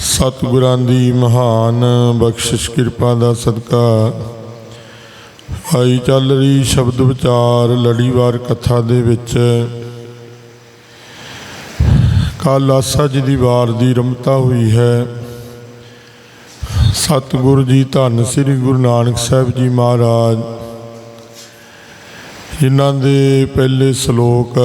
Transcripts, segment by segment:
ਸਤਿਗੁਰਾਂ ਦੀ ਮਹਾਨ ਬਖਸ਼ਿਸ਼, ਕਿਰਪਾ ਦਾ ਸਦਕਾ। ਆਈ ਚੱਲ ਰਹੀ ਸ਼ਬਦ ਵਿਚਾਰ, ਲੜੀਵਾਰ ਕਥਾ ਦੇ ਵਿੱਚ। ਕੱਲ੍ਹ ਆਸਾ ਜੀ ਦੀ ਵਾਰ ਦੀ ਰਮਤਾ ਹੋਈ ਹੈ। ਸਤਿਗੁਰੂ ਜੀ ਧੰਨ ਸ੍ਰੀ ਗੁਰੂ ਨਾਨਕ ਸਾਹਿਬ ਜੀ ਮਹਾਰਾਜ। ਜਿਨ੍ਹਾਂ ਦੇ ਪਹਿਲੇ ਸ਼ਲੋਕ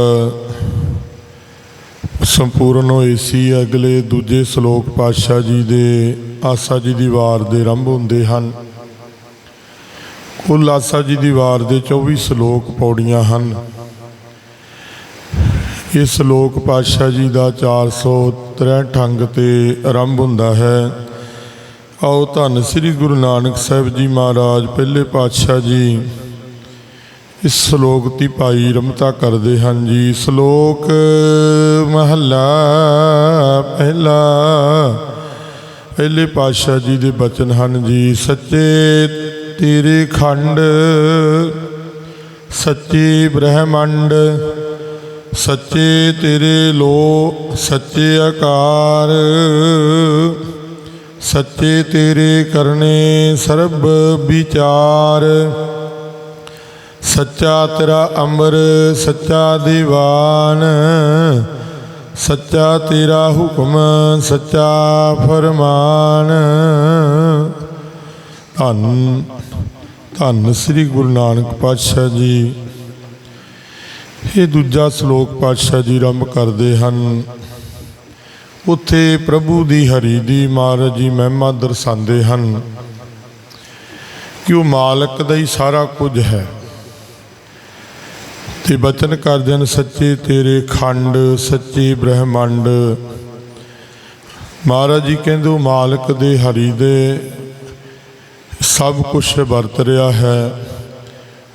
ਸੰਪੂਰਨ ਹੋਏ ਸੀ। ਅਗਲੇ ਦੂਜੇ ਸ਼ਲੋਕ ਪਾਤਸ਼ਾਹ ਜੀ ਦੇ ਆਸਾ ਜੀ ਦੀ ਵਾਰ ਦੇ ਆਰੰਭ ਹੁੰਦੇ ਹਨ। ਕੁੱਲ ਆਸਾ ਜੀ ਦੀ ਵਾਰ ਦੇ 24 ਸ਼ਲੋਕ ਪੌੜੀਆਂ ਹਨ। ਇਹ ਸ਼ਲੋਕ ਪਾਤਸ਼ਾਹ ਜੀ ਦਾ 463 ਅੰਗ ਤੇ ਆਰੰਭ ਹੁੰਦਾ ਹੈ। ਆਓ ਧੰਨ ਸ੍ਰੀ ਗੁਰੂ ਨਾਨਕ ਸਾਹਿਬ ਜੀ ਮਹਾਰਾਜ, ਪਹਿਲੇ ਪਾਤਸ਼ਾਹ ਜੀ। ਇਸ ਸ਼ਲੋਕ ਦੀ ਭਾਈ ਰਮਤਾ ਕਰਦੇ ਹਨ ਜੀ। ਸ਼ਲੋਕ ਮਹੱਲਾ ਪਹਿਲਾ। ਪਹਿਲੇ ਪਾਤਸ਼ਾਹ ਜੀ ਦੇ ਬਚਨ ਹਨ ਜੀ, ਸੱਚੇ ਤੇਰੇ ਖੰਡ, ਸੱਚੇ ਬ੍ਰਹਮੰਡ, ਸੱਚੇ ਤੇਰੇ ਲੋ ਸੱਚੇ ਆਕਾਰ, ਸੱਚੇ ਤੇਰੇ ਕਰਨੇ ਸਰਬ ਵਿਚਾਰ। ਸੱਚਾ ਤੇਰਾ ਅੰਮ੍ਰ ਸੱਚਾ ਦੀਵਾਨ। ਸੱਚਾ ਤੇਰਾ ਹੁਕਮ, ਸੱਚਾ ਫਰਮਾਨ। ਧੰਨ ਧੰਨ ਸ੍ਰੀ ਗੁਰੂ ਨਾਨਕ ਪਾਤਸ਼ਾਹ ਜੀ। ਇਹ ਦੂਜਾ ਸ਼ਲੋਕ ਪਾਤਸ਼ਾਹ ਜੀ ਆਰੰਭ ਕਰਦੇ ਹਨ। ਉੱਥੇ ਪ੍ਰਭੂ ਦੀ ਹਰੀ ਦੀ ਮਹਾਰਾਜ ਜੀ ਮਹਿਮਾ ਦਰਸਾਉਂਦੇ ਹਨ ਕਿ ਉਹ ਮਾਲਕ ਦਾ ਹੀ ਸਾਰਾ ਕੁਝ ਹੈ। ਤੇ ਬਚਨ ਕਰਦੇ ਹਨ ਸੱਚੇ ਤੇਰੇ ਖੰਡ, ਸੱਚੇ ਬ੍ਰਹਮੰਡ। ਮਹਾਰਾਜ ਜੀ ਕਹਿੰਦੇ, ਉਹ ਮਾਲਕ ਦੇ ਹਰੀ ਦੇ ਸਭ ਕੁਝ ਵਰਤ ਰਿਹਾ ਹੈ।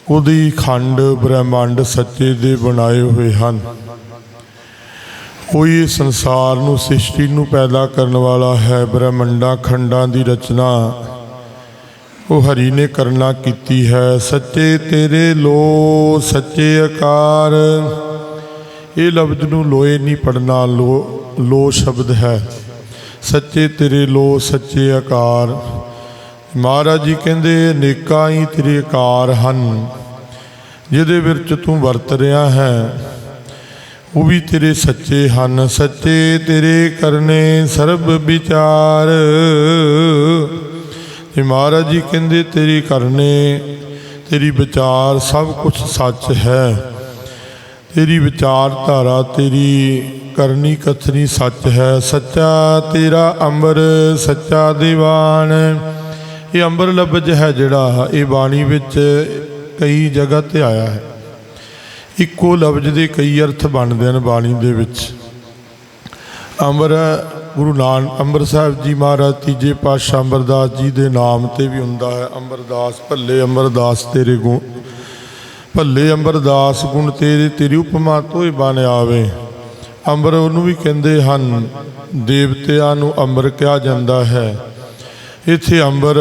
ਉਹਦੀ ਖੰਡ, ਬ੍ਰਹਮੰਡ ਸੱਚੇ ਦੇ ਬਣਾਏ ਹੋਏ ਹਨ। ਕੋਈ ਇਸ ਸੰਸਾਰ ਨੂੰ, ਸ੍ਰਿਸ਼ਟੀ ਨੂੰ ਪੈਦਾ ਕਰਨ ਵਾਲਾ ਹੈ। ਬ੍ਰਹਮੰਡਾਂ, ਖੰਡਾਂ ਦੀ ਰਚਨਾ ਉਹ ਹਰੀ ਨੇ ਕਰਨਾ ਕੀਤੀ ਹੈ, ਸੱਚੇ ਤੇਰੇ ਲੋ, ਸੱਚੇ ਆਕਾਰ। ਇਹ ਲਫ਼ਜ਼ ਨੂੰ ਲੋਏ ਨਹੀਂ ਪੜਨਾ ਲੋ ਲੋ ਸ਼ਬਦ ਹੈ। ਸੱਚੇ ਤੇਰੇ ਲੋ, ਸੱਚੇ ਆਕਾਰ। ਮਹਾਰਾਜ ਜੀ ਕਹਿੰਦੇ, ਅਨੇਕਾਂ ਹੀ ਤੇਰੇ ਆਕਾਰ ਹਨ, ਜਿਹਦੇ ਵਿੱਚ ਤੂੰ ਵਰਤ ਰਿਹਾ ਹੈ। ਉਹ ਵੀ ਤੇਰੇ ਸੱਚੇ ਹਨ। ਸੱਚੇ ਤੇਰੇ ਕਰਨੇ ਸਰਬ ਵਿਚਾਰ। ਤੇ ਮਹਾਰਾਜ ਜੀ ਕਹਿੰਦੇ, ਤੇਰੀ ਕਰਨੇ, ਤੇਰੀ ਵਿਚਾਰ ਸਭ ਕੁਝ ਸੱਚ ਹੈ। ਤੇਰੀ ਵਿਚਾਰਧਾਰਾ ਤੇਰੀ ਕਰਨੀ ਕਥਨੀ ਸੱਚ ਹੈ। ਸੱਚਾ ਤੇਰਾ ਅੰਬਰ ਸੱਚਾ ਦੀਵਾਨ। ਇਹ ਅੰਬਰ ਲਫ਼ਜ਼ ਹੈ ਜਿਹੜਾ, ਇਹ ਬਾਣੀ ਵਿੱਚ ਕਈ ਜਗ੍ਹਾ ਤੇ ਆਇਆ ਹੈ। ਇੱਕੋ ਲਫ਼ਜ਼ ਦੇ ਕਈ ਅਰਥ ਬਣਦੇ ਹਨ ਬਾਣੀ ਦੇ ਵਿੱਚ। ਅੰਬਰ ਗੁਰੂ ਨਾਨਕ ਅੰਬਰ ਸਾਹਿਬ ਜੀ ਮਹਾਰਾਜ, ਤੀਜੇ ਪਾਤਸ਼ਾਹ ਅੰਬਰਦਾਸ ਜੀ ਦੇ ਨਾਮ ਤੇ ਵੀ ਹੁੰਦਾ ਹੈ। ਅੰਬਰਦਾਸ, ਭੱਲੇ ਅੰਬਰਦਾਸ ਤੇਰੇ ਗੁਣ, ਭੱਲੇ ਅੰਬਰਦਾਸ ਗੁਣ ਤੇਰੇ, ਤੇਰੀ ਉਪਮਾ ਤੋਏ ਬਣ ਆਵੇ। ਅੰਬਰ ਉਹਨੂੰ ਵੀ ਕਹਿੰਦੇ ਹਨ, ਦੇਵਤਿਆਂ ਨੂੰ ਅੰਬਰ ਕਿਹਾ ਜਾਂਦਾ ਹੈ। ਇੱਥੇ ਅੰਬਰ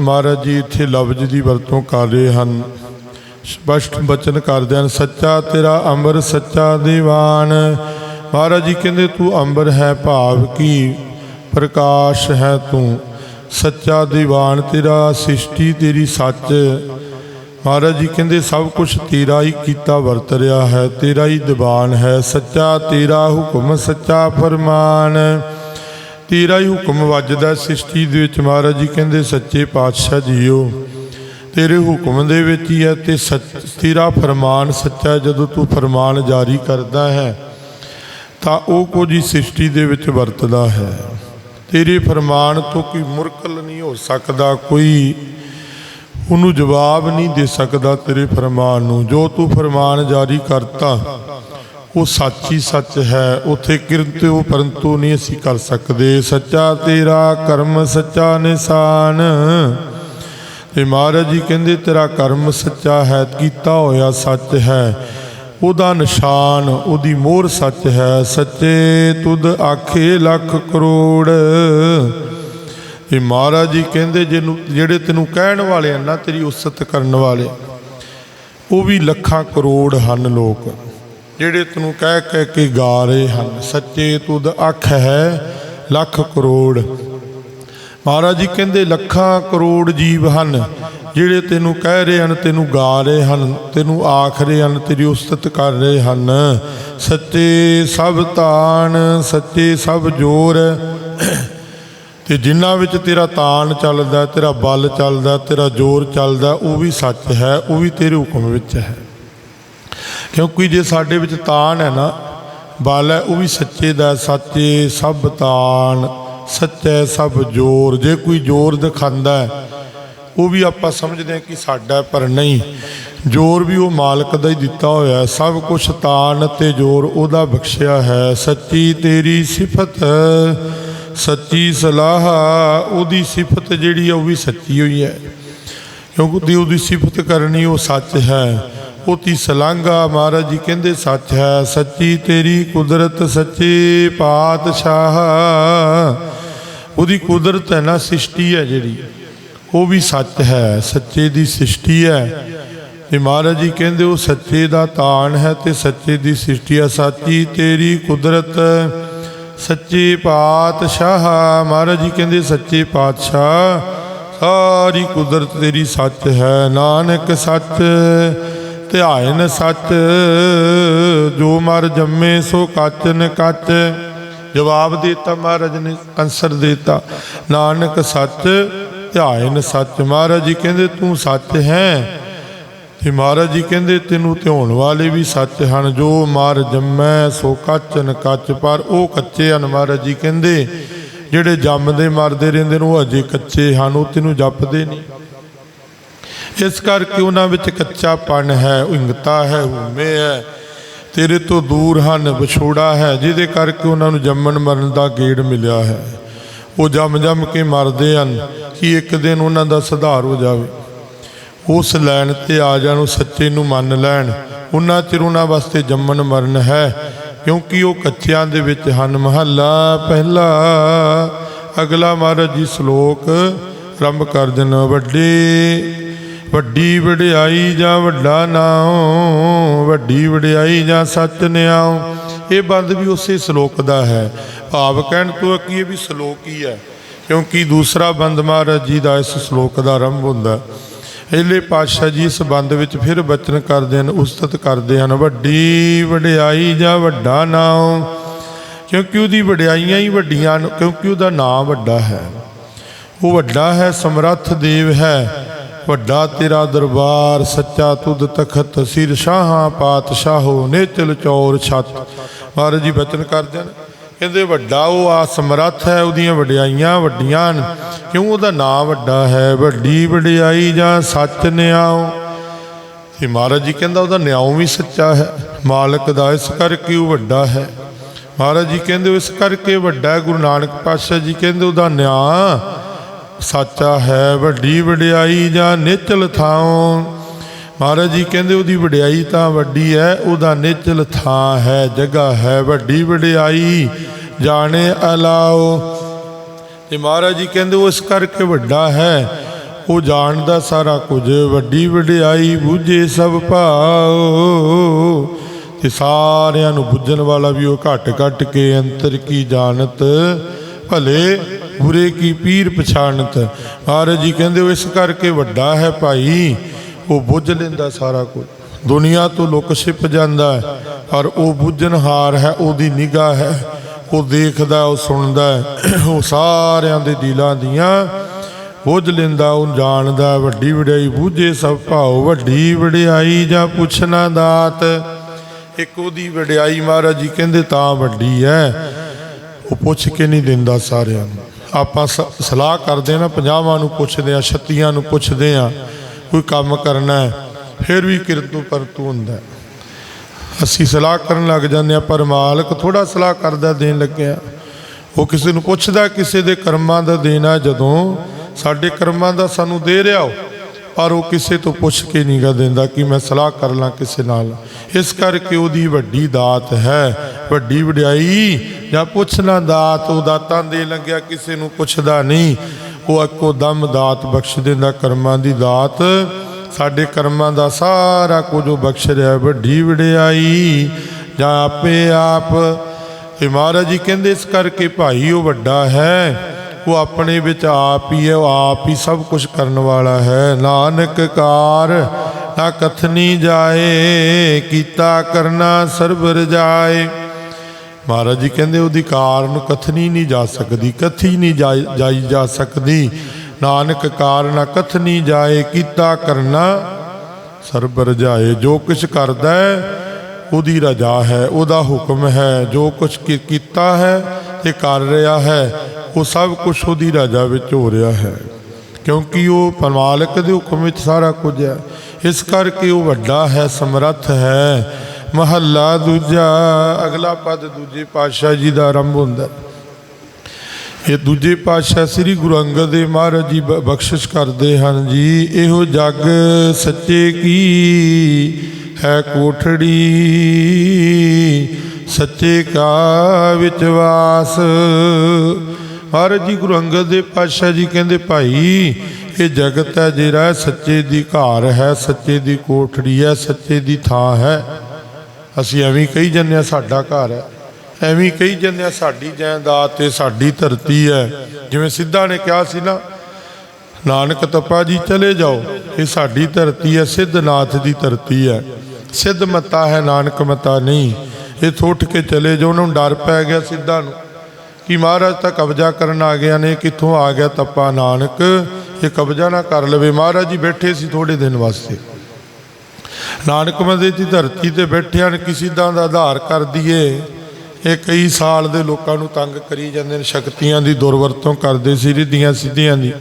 ਮਹਾਰਾਜ ਜੀ ਇੱਥੇ ਲਫ਼ਜ਼ ਦੀ ਵਰਤੋਂ ਕਰ ਰਹੇ ਹਨ। ਸਪਸ਼ਟ ਬਚਨ ਕਰਦੇ ਹਨ, ਸੱਚਾ ਤੇਰਾ ਅੰਬਰ, ਸੱਚਾ ਦੀਵਾਨ ਮਹਾਰਾਜ ਜੀ ਕਹਿੰਦੇ, ਤੂੰ ਅੰਬਰ ਹੈ ਭਾਵ ਕੀ? ਪ੍ਰਕਾਸ਼ ਹੈ ਤੂੰ। ਸੱਚਾ ਦੀਵਾਨ ਤੇਰਾ ਸ੍ਰਿਸ਼ਟੀ ਤੇਰੀ ਸੱਚ। ਮਹਾਰਾਜ ਜੀ ਕਹਿੰਦੇ, ਸਭ ਕੁਝ ਤੇਰਾ ਹੀ ਕੀਤਾ ਵਰਤ ਰਿਹਾ ਹੈ, ਤੇਰਾ ਹੀ ਦੀਵਾਨ ਹੈ। ਸੱਚਾ ਤੇਰਾ ਹੁਕਮ, ਸੱਚਾ ਫਰਮਾਨ। ਤੇਰਾ ਹੀ ਹੁਕਮ ਵੱਜਦਾ ਸ੍ਰਿਸ਼ਟੀ ਦੇ ਵਿੱਚ। ਮਹਾਰਾਜ ਜੀ ਕਹਿੰਦੇ, ਸੱਚੇ ਪਾਤਸ਼ਾਹ ਜੀਓ, ਤੇਰੇ ਹੁਕਮ ਦੇ ਵਿੱਚ ਹੀ ਹੈ ਤੇ ਸੱਚ, ਤੇਰਾ ਫਰਮਾਨ ਸੱਚਾ ਜਦੋਂ ਤੂੰ ਫਰਮਾਨ ਜਾਰੀ ਕਰਦਾ ਹੈ ਤਾਂ ਉਹ ਕੁਝ ਹੀ ਸ੍ਰਿਸ਼ਟੀ ਦੇ ਵਿੱਚ ਵਰਤਦਾ ਹੈ। ਤੇਰੇ ਫਰਮਾਨ ਤੋਂ ਕੋਈ ਮੁਰਕਲ ਨਹੀਂ ਹੋ ਸਕਦਾ, ਕੋਈ ਉਹਨੂੰ ਜਵਾਬ ਨਹੀਂ ਦੇ ਸਕਦਾ ਤੇਰੇ ਫਰਮਾਨ ਨੂੰ। ਜੋ ਤੂੰ ਫਰਮਾਨ ਜਾਰੀ ਕਰਤਾ, ਉਹ ਸੱਚ ਹੀ ਸੱਚ ਹੈ। ਉਥੇ ਕਿਰਤ ਉਹ ਪਰੰਤੂ ਨਹੀਂ ਅਸੀਂ ਕਰ ਸਕਦੇ। ਸੱਚਾ ਤੇਰਾ ਕਰਮ, ਸੱਚਾ ਨਿਸ਼ਾਨ। ਤੇ ਮਹਾਰਾਜ ਜੀ ਕਹਿੰਦੇ, ਤੇਰਾ ਕਰਮ ਸੱਚਾ ਹੈ, ਕੀਤਾ ਹੋਇਆ ਸੱਚ ਹੈ। ਉਹਦਾ ਨਿਸ਼ਾਨ, ਉਹਦੀ ਮੋਹਰ ਸੱਚ ਹੈ, ਸੱਚੇ ਤੁਧ ਆਖੇ ਲੱਖ ਕਰੋੜ। ਇਹ ਮਹਾਰਾਜ ਜੀ ਕਹਿੰਦੇ, ਜਿਹਨੂੰ, ਜਿਹੜੇ ਤੈਨੂੰ ਕਹਿਣ ਵਾਲੇ ਆ, ਨਾ ਤੇਰੀ ਉਸਤ ਕਰਨ ਵਾਲੇ, ਉਹ ਵੀ ਲੱਖਾਂ ਕਰੋੜ ਹਨ ਲੋਕ। ਜਿਹੜੇ ਤੈਨੂੰ ਕਹਿ ਕਹਿ ਕੇ ਗਾ ਰਹੇ ਹਨ, ਸੱਚੇ ਤੁਧ ਅੱਖ ਹੈ, ਲੱਖ ਕਰੋੜ। ਮਹਾਰਾਜ ਜੀ ਕਹਿੰਦੇ, ਲੱਖਾਂ ਕਰੋੜ ਜੀਵ ਹਨ ਜਿਹੜੇ ਤੈਨੂੰ ਕਹਿ ਰਹੇ ਹਨ, ਤੈਨੂੰ ਗਾ ਰਹੇ ਹਨ, ਤੈਨੂੰ ਆਖ ਰਹੇ ਹਨ, ਤੇਰੀ ਉਸਤਤ ਕਰ ਰਹੇ ਹਨ। ਸੱਚੇ ਸਭ ਤਾਣ, ਸੱਚੇ ਸਭ ਜੋਰ। ਤੇ ਜਿਨ੍ਹਾਂ ਵਿੱਚ ਤੇਰਾ ਤਾਣ ਚੱਲਦਾ, ਤੇਰਾ ਬਲ ਚੱਲਦਾ, ਤੇਰਾ ਜ਼ੋਰ ਚੱਲਦਾ, ਉਹ ਵੀ ਸੱਚ ਹੈ, ਉਹ ਵੀ ਤੇਰੇ ਹੁਕਮ ਵਿੱਚ ਹੈ। ਕਿਉਂਕਿ ਜੇ ਸਾਡੇ ਵਿੱਚ ਤਾਣ ਹੈ ਨਾ, ਬਲ ਹੈ, ਉਹ ਵੀ ਸੱਚੇ ਦਾ ਸੱਚੇ ਸਭ ਤਾਣ, ਸੱਚੇ ਸਭ ਜੋਰ। ਜੇ ਕੋਈ ਜੋਰ ਦਿਖਾਉਂਦਾ ਹੈ ਉਹ ਵੀ ਆਪਾਂ ਸਮਝਦੇ ਹਾਂ ਕਿ ਸਾਡਾ ਪਰ ਨਹੀਂ। ਜੋਰ ਵੀ ਉਹ ਮਾਲਕ ਦਾ ਹੀ ਦਿੱਤਾ ਹੋਇਆ ਹੈ। ਸਭ ਕੁਝ ਤਾਨ ਤੇ ਜੋਰ ਉਹਦਾ ਬਖਸ਼ਿਆ ਹੈ। ਸੱਚੀ ਤੇਰੀ ਸਿਫਤ, ਸੱਚੀ ਸਲਾਹ, ਉਹਦੀ ਸਿਫਤ ਜਿਹੜੀ ਆ, ਉਹ ਵੀ ਸੱਚੀ ਹੋਈ ਹੈ। ਕਿਉਂਕਿ ਉਹਦੀ ਸਿਫਤ ਕਰਨੀ ਉਹ ਸੱਚ ਹੈ। ਉਹਦੀ ਸਲਾਂਗਾ ਮਹਾਰਾਜ ਜੀ ਕਹਿੰਦੇ ਸੱਚ ਹੈ। ਸੱਚੀ ਤੇਰੀ ਕੁਦਰਤ, ਸੱਚੇ ਪਾਤਸ਼ਾਹ। ਉਹਦੀ ਕੁਦਰਤ ਹੈ ਨਾ, ਸ੍ਰਿਸ਼ਟੀ ਹੈ ਜਿਹੜੀ। ਉਹ ਵੀ ਸੱਚ ਹੈ, ਸੱਚੇ ਦੀ ਸ੍ਰਿਸ਼ਟੀ ਹੈ। ਤੇ ਮਹਾਰਾਜ ਜੀ ਕਹਿੰਦੇ, ਉਹ ਸੱਚੇ ਦਾ ਤਾਣ ਹੈ ਤੇ ਸੱਚੇ ਦੀ ਸ੍ਰਿਸ਼ਟੀ ਹੈ। ਸਾਚੀ ਤੇਰੀ ਕੁਦਰਤ, ਸੱਚੇ ਪਾਤਸ਼ਾਹ। ਮਹਾਰਾਜ ਜੀ ਕਹਿੰਦੇ, ਸੱਚੇ ਪਾਤਸ਼ਾਹ, ਸਾਰੀ ਕੁਦਰਤ ਤੇਰੀ ਸੱਚ ਹੈ। ਨਾਨਕ ਸੱਚ ਧਿਆਇਨ ਸੱਚ, ਜੋ ਮਰ ਜੰਮੇ ਸੋ ਕੱਚ ਨ ਕੱਚ। ਜਵਾਬ ਦਿੱਤਾ ਮਹਾਰਾਜ ਨੇ ਆਨਸਰ ਦਿੱਤਾ। ਨਾਨਕ ਸੱਚ ਧਿਆਇਨ ਸੱਚ। ਮਹਾਰਾਜ ਜੀ ਕਹਿੰਦੇ, ਤੂੰ ਸੱਚ ਹੈ। ਤੇ ਮਹਾਰਾਜ ਜੀ ਕਹਿੰਦੇ, ਤੈਨੂੰ ਧਿਆਉਣ ਵਾਲੇ ਵੀ ਸੱਚ ਹਨ। ਜੋ ਮਾਰ ਜੰਮੈ, ਸੋ ਕੱਚ ਨ ਕੱਚ। ਪਰ ਉਹ ਕੱਚੇ ਹਨ। ਮਹਾਰਾਜ ਜੀ ਕਹਿੰਦੇ, ਜਿਹੜੇ ਜੰਮਦੇ, ਮਰਦੇ ਰਹਿੰਦੇ ਨੇ, ਉਹ ਅਜੇ ਕੱਚੇ ਹਨ। ਉਹ ਤੈਨੂੰ ਜਪਦੇ ਨਹੀਂ। ਇਸ ਕਰਕੇ ਉਹਨਾਂ ਵਿੱਚ ਕੱਚਾਪਣ ਹੈ ਉੰਗਤਾ ਹੈ, ਹਉਮੈ ਹੈ। ਤੇਰੇ ਤੋਂ ਦੂਰ ਹਨ, ਵਿਛੋੜਾ ਹੈ। ਜਿਹਦੇ ਕਰਕੇ ਉਹਨਾਂ ਨੂੰ ਜੰਮਣ ਮਰਨ ਦਾ ਗੇੜ ਮਿਲਿਆ ਹੈ। ਉਹ ਜੰਮ ਜੰਮ ਕੇ ਮਰਦੇ ਹਨ, ਕਿ ਇੱਕ ਦਿਨ ਉਹਨਾਂ ਦਾ ਸੁਧਾਰ ਹੋ ਜਾਵੇ। ਉਸ ਲੈਣ ਤੇ ਆ ਜਾਣ, ਉਹ ਸੱਚੇ ਨੂੰ ਮੰਨ ਲੈਣ। ਉਹਨਾਂ ਚਿਰ ਉਹਨਾਂ ਵਾਸਤੇ ਜੰਮਣ ਮਰਨ ਹੈ, ਕਿਉਂਕਿ ਉਹ ਕੱਚਿਆਂ ਦੇ ਵਿੱਚ ਹਨ। ਮਹੱਲਾ ਪਹਿਲਾ, ਅਗਲਾ ਮਹਾਰਾਜ ਜੀ ਸ਼ਲੋਕ, ਆਰੰਭ ਕਰ ਦੇਣ ਵੱਡੇ। ਵੱਡੀ ਵਡਿਆਈ ਜਾਂ ਵੱਡਾ ਨਾਉ, ਵੱਡੀ ਵਡਿਆਈ ਜਾਂ ਸੱਚ ਨਿਆਉ। ਇਹ ਬੰਦ ਵੀ ਉਸੇ ਸ਼ਲੋਕ ਦਾ ਹੈ। ਭਾਵ ਕਹਿਣ ਤੋਂ ਕਿ ਇਹ ਵੀ ਸ਼ਲੋਕ ਹੀ ਹੈ, ਕਿਉਂਕਿ ਦੂਸਰਾ ਬੰਦ ਮਹਾਰਾਜ ਜੀ ਦਾ ਇਸ ਸ਼ਲੋਕ ਦਾ ਆਰੰਭ ਹੁੰਦਾ ਇਹਲੇ ਪਾਤਸ਼ਾਹ ਜੀ ਇਸ ਬੰਦ ਵਿੱਚ ਫਿਰ ਬਚਨ ਕਰਦੇ ਹਨ, ਉਸਤਤ ਕਰਦੇ ਹਨ, ਵੱਡੀ ਵਡਿਆਈ ਜਾਂ ਵੱਡਾ ਨਾਉ, ਕਿਉਂਕਿ ਉਹਦੀ ਵਡਿਆਈਆਂ ਹੀ ਵੱਡੀਆਂ ਨੇ ਕਿਉਂਕਿ ਉਹਦਾ ਨਾਮ ਵੱਡਾ ਹੈ। ਉਹ ਵੱਡਾ ਹੈ, ਸਮਰੱਥ ਦੇਵ ਹੈ, ਵੱਡਾ ਤੇਰਾ ਦਰਬਾਰ, ਸੱਚਾ ਤੁਧ ਤਖਤ, ਸਿਰ ਸ਼ਾਹਾਂ ਪਾਤਸ਼ਾਹੋ, ਨੇਚਲ ਚੌਰ ਛੱਤ। ਮਹਾਰਾਜ ਜੀ ਬਚਨ ਕਰਦੇ ਹਨ। ਕਹਿੰਦੇ ਵੱਡਾ ਉਹ ਆ ਸਮਰੱਥ ਹੈ, ਉਹਦੀਆਂ ਵਡਿਆਈਆਂ ਵੱਡੀਆਂ ਹਨ। ਕਿਉਂ ਉਹਦਾ ਨਾਮ ਵੱਡਾ ਹੈ? ਵੱਡੀ ਵਡਿਆਈ ਜਾਂ ਸੱਚ ਨਿਆਉ? ਤੇ ਮਹਾਰਾਜ ਜੀ ਕਹਿੰਦਾ ਉਹਦਾ ਨਿਆਉ ਵੀ ਸੱਚਾ ਹੈ। ਮਾਲਕ ਦਾ ਇਸ ਕਰਕੇ ਉਹ ਵੱਡਾ ਹੈ। ਮਹਾਰਾਜ ਜੀ ਕਹਿੰਦੇ ਇਸ ਕਰਕੇ ਵੱਡਾ ਗੁਰੂ ਨਾਨਕ ਪਾਤਸ਼ਾਹ ਜੀ ਕਹਿੰਦੇ ਉਹਦਾ ਨਿਆਂ ਸੱਚਾ ਹੈ। ਵੱਡੀ ਵਡਿਆਈ ਜਾਂ ਨਿਚਲ ਥਾਉ। ਮਹਾਰਾਜ ਜੀ ਕਹਿੰਦੇ ਉਹਦੀ ਵਡਿਆਈ ਤਾਂ ਵੱਡੀ ਹੈ, ਉਹਦਾ ਨਿਚਲ ਥਾਂ ਹੈ, ਜਗ੍ਹਾ ਹੈ ਵੱਡੀ ਵਡਿਆਈ। ਜਾਣੇ ਅਲਾਓ। ਤੇ ਮਹਾਰਾਜ ਜੀ ਕਹਿੰਦੇ ਉਹ ਇਸ ਕਰਕੇ ਵੱਡਾ ਹੈ, ਉਹ ਜਾਣਦਾ ਸਾਰਾ ਕੁਝ ਵੱਡੀ ਵਡਿਆਈ ਬੁੱਝੇ ਸਭ ਭਾਉ। ਤੇ ਸਾਰਿਆਂ ਨੂੰ ਬੁੱਝਣ ਵਾਲਾ ਵੀ ਉਹ ਘਟ ਘਟ ਕੇ ਅੰਤਰ ਕੀ ਜਾਣਤ, ਭਲੇ ਬੁਰੇ ਕੀ ਪੀਰ ਪਛਾਣਤ। ਮਹਾਰਾਜ ਜੀ ਕਹਿੰਦੇ ਉਹ ਇਸ ਕਰਕੇ ਵੱਡਾ ਹੈ ਭਾਈ ਉਹ ਬੁੱਝ ਲੈਂਦਾ ਸਾਰਾ ਕੁਝ। ਦੁਨੀਆ ਤੋਂ ਲੁੱਕ ਛਿਪ ਜਾਂਦਾ ਹੈ ਪਰ ਉਹ ਬੁੱਝਣਹਾਰ ਹੈ, ਉਹਦੀ ਨਿਗਾਹ ਹੈ। ਉਹ ਦੇਖਦਾ, ਉਹ ਸੁਣਦਾ ਉਹ ਸਾਰਿਆਂ ਦੇ ਦਿਲਾਂ ਦੀਆਂ ਬੁੱਝ ਲੈਂਦਾ, ਉਹ ਜਾਣਦਾ, ਵੱਡੀ ਵਡਿਆਈ ਬੂਝੇ ਸਭ ਭਾਉ, ਵੱਡੀ ਵਡਿਆਈ ਜਾਂ ਪੁੱਛਣਾ ਦਾਤ। ਇੱਕ ਉਹਦੀ ਵਡਿਆਈ ਮਹਾਰਾਜ ਜੀ ਕਹਿੰਦੇ, ਤਾਂ ਵੱਡੀ ਹੈ। ਉਹ ਪੁੱਛ ਕੇ ਨਹੀਂ ਦਿੰਦਾ ਸਾਰਿਆਂ ਨੂੰ। ਆਪਾਂ ਸ- ਸਲਾਹ ਕਰਦੇ ਨਾ ਪੰਜਾਵਾਂ ਨੂੰ ਪੁੱਛਦੇ ਆ ਛੱਤੀਆਂ ਨੂੰ ਪੁੱਛਦੇ ਆ ਕੋਈ ਕੰਮ ਕਰਨਾ ਹੈ, ਫਿਰ ਵੀ ਕਿਰਤੂ ਪਰਤੂ ਹੁੰਦਾ ਅਸੀਂ ਸਲਾਹ ਕਰਨ ਲੱਗ ਜਾਂਦੇ ਆ ਪਰ ਮਾਲਕ ਥੋੜਾ ਸਲਾਹ ਕਰਦਾ ਦੇਣ ਲੱਗਿਆ। ਉਹ ਕਿਸੇ ਨੂੰ ਪੁੱਛਦਾ, ਕਿਸੇ ਦੇ ਕਰਮਾਂ ਦਾ ਦੇਣਾ ਜਦੋਂ ਸਾਡੇ ਕਰਮਾਂ ਦਾ ਸਾਨੂੰ ਦੇ ਰਿਹਾ ਹੋ ਪਰ ਉਹ ਕਿਸੇ ਤੋਂ ਪੁੱਛ ਕੇ ਨਹੀਂ ਗਾ ਦਿੰਦਾ ਕਿ ਮੈਂ ਸਲਾਹ ਕਰ ਲਾਂ ਕਿਸੇ ਨਾਲ। ਇਸ ਕਰਕੇ ਉਹਦੀ ਵੱਡੀ ਦਾਤ ਹੈ, ਵੱਡੀ ਵਡਿਆਈ ਜਾਂ ਪੁੱਛਣਾ ਦਾਤ, ਉਹ ਦਾਤਾਂ ਦੇ ਲੱਗਿਆ, ਕਿਸੇ ਨੂੰ ਪੁੱਛਦਾ ਨਹੀਂ। ਉਹ ਇੱਕੋ ਦਮ ਦਾਤ ਬਖਸ਼ ਦਿੰਦਾ, ਕਰਮਾਂ ਦੀ ਦਾਤ। ਸਾਡੇ ਕਰਮਾਂ ਦਾ ਸਾਰਾ ਕੁਝ ਉਹ ਬਖਸ਼ ਰਿਹਾ, ਵੱਡੀ ਵਡਿਆਈ। ਜਾਂ ਆਪੇ ਆਪ। ਤੇ ਮਹਾਰਾਜ ਜੀ ਕਹਿੰਦੇ, ਇਸ ਕਰਕੇ ਭਾਈ ਉਹ ਵੱਡਾ ਹੈ। ਉਹ ਆਪਣੇ ਵਿੱਚ ਆਪ ਹੀ ਹੈ, ਉਹ ਆਪ ਹੀ ਸਭ ਕੁਝ ਕਰਨ ਵਾਲਾ ਹੈ। ਨਾਨਕ ਕਾਰ, ਨਾ ਕਥਨੀ ਜਾਏ, ਕੀਤਾ ਕਰਨਾ ਸਰਬ ਰਜਾਏ ਮਹਾਰਾਜ ਜੀ ਕਹਿੰਦੇ ਉਹਦੀ ਕਾਰ ਨੂੰ ਕਥਨੀ ਨਹੀਂ ਜਾ ਸਕਦੀ, ਕਥੀ ਨਹੀਂ ਜਾਈ ਜਾ ਸਕਦੀ। ਨਾਨਕ ਕਾਰ ਨਾ ਕਥਨੀ ਜਾਏ, ਕੀਤਾ ਕਰਨਾ ਸਰਬ ਰਜਾਏ ਜੋ ਕੁਛ ਕਰਦਾ ਹੈ, ਉਹਦੀ ਰਜਾ ਹੈ, ਉਹਦਾ ਹੁਕਮ ਹੈ। ਜੋ ਕੁਛ ਕੀ- ਕੀਤਾ ਹੈ, ਤੇ ਕਰ ਰਿਹਾ ਹੈ, ਉਹ ਸਭ ਕੁਝ ਉਹਦੀ ਰਜਾ ਵਿੱਚ ਹੋ ਰਿਹਾ ਹੈ। ਕਿਉਂਕਿ ਉਹ ਪਰਮਾਲਕ ਦੇ ਹੁਕਮ ਵਿੱਚ ਸਾਰਾ ਕੁਝ ਹੈ। ਇਸ ਕਰਕੇ ਉਹ ਵੱਡਾ ਹੈ, ਸਮਰੱਥ ਹੈ। ਮਹੱਲਾ ਦੂਜਾ, ਅਗਲਾ ਪਦ ਦੂਜੇ ਪਾਤਸ਼ਾਹ ਜੀ ਦਾ ਆਰੰਭ ਹੁੰਦਾ। ਇਹ ਦੂਜੇ ਪਾਤਸ਼ਾਹ ਸ੍ਰੀ ਗੁਰੂ ਅੰਗਦ ਦੇਵ ਮਹਾਰਾਜ ਜੀ ਬ- ਬਖਸ਼ਿਸ਼ ਕਰਦੇ ਹਨ ਜੀ, ਇਹੋ ਜੱਗ ਸੱਚੇ ਕੀ? ਹੈ ਕੋਠੜੀ, ਸੱਚੇ ਕਾ ਵਿੱਚ ਵਾਸ। ਮਹਾਰਾਜ ਜੀ ਗੁਰੂ ਅੰਗਦ ਦੇਵ ਪਾਤਸ਼ਾਹ ਜੀ ਕਹਿੰਦੇ, ਭਾਈ, ਇਹ ਜਗਤ ਹੈ ਜਿਹੜਾ ਸੱਚੇ ਦੀ ਘਰ ਹੈ, ਸੱਚੇ ਦੀ ਕੋਠੜੀ ਹੈ, ਸੱਚੇ ਦੀ ਥਾਂ ਹੈ। ਅਸੀਂ ਐਵੇਂ ਕਹੀ ਜੰਨੇ ਆ ਸਾਡਾ ਘਰ ਹੈ। ਐਵੇਂ ਕਹੀ ਜੰਨੇ ਆ ਸਾਡੀ ਜਾਇਦਾਦ ਤੇ ਸਾਡੀ ਧਰਤੀ ਹੈ। ਜਿਵੇਂ ਸਿੱਧਾ ਨੇ ਕਿਹਾ ਸੀ ਨਾ, ਨਾਨਕ ਤਪਾ ਜੀ, ਚਲੇ ਜਾਓ। ਇਹ ਸਾਡੀ ਧਰਤੀ ਹੈ, ਸਿੱਧਨਾਥ ਦੀ ਧਰਤੀ ਹੈ। ਸਿੱਧ ਮਤਾ ਹੈ, ਨਾਨਕ ਮਤਾ ਨਹੀਂ। ਇਹ ਥੋਟ ਕੇ ਚਲੇ ਜਾਓ, ਉਹਨਾਂ ਨੂੰ ਡਰ ਪੈ ਗਿਆ ਸਿੱਧਾ ਨੂੰ। ਕਿ ਮਹਾਰਾਜ ਤਾਂ ਕਬਜ਼ਾ ਕਰਨ ਆ ਗਿਆ ਨੇ, ਕਿੱਥੋਂ ਆ ਗਿਆ ਤਪਾ ਨਾਨਕ? ਇਹ ਕਬਜ਼ਾ ਨਾ ਕਰ ਲਵੇ। ਮਹਾਰਾਜ ਜੀ ਬੈਠੇ ਸੀ ਥੋੜੇ ਦਿਨ ਵਾਸਤੇ। ਨਾਨਕ ਮੰਦੇ ਦੀ ਧਰਤੀ ਤੇ ਬੈਠਿਆਂ ਨੇ ਕਿਸੇ ਦਾ ਦਾ ਆਧਾਰ ਕਰ ਦਈਏ। ਇਹ ਕਈ ਸਾਲ ਦੇ ਲੋਕਾਂ ਨੂੰ ਤੰਗ ਕਰੀ ਜਾਂਦੇ ਨੇ, ਸ਼ਕਤੀਆਂ ਦੀ ਦੁਰਵਰਤੋਂ ਕਰਦੇ ਸੀ, ਰਿੱਧੀਆਂ ਸਿੱਧੀਆਂ ਦੀ।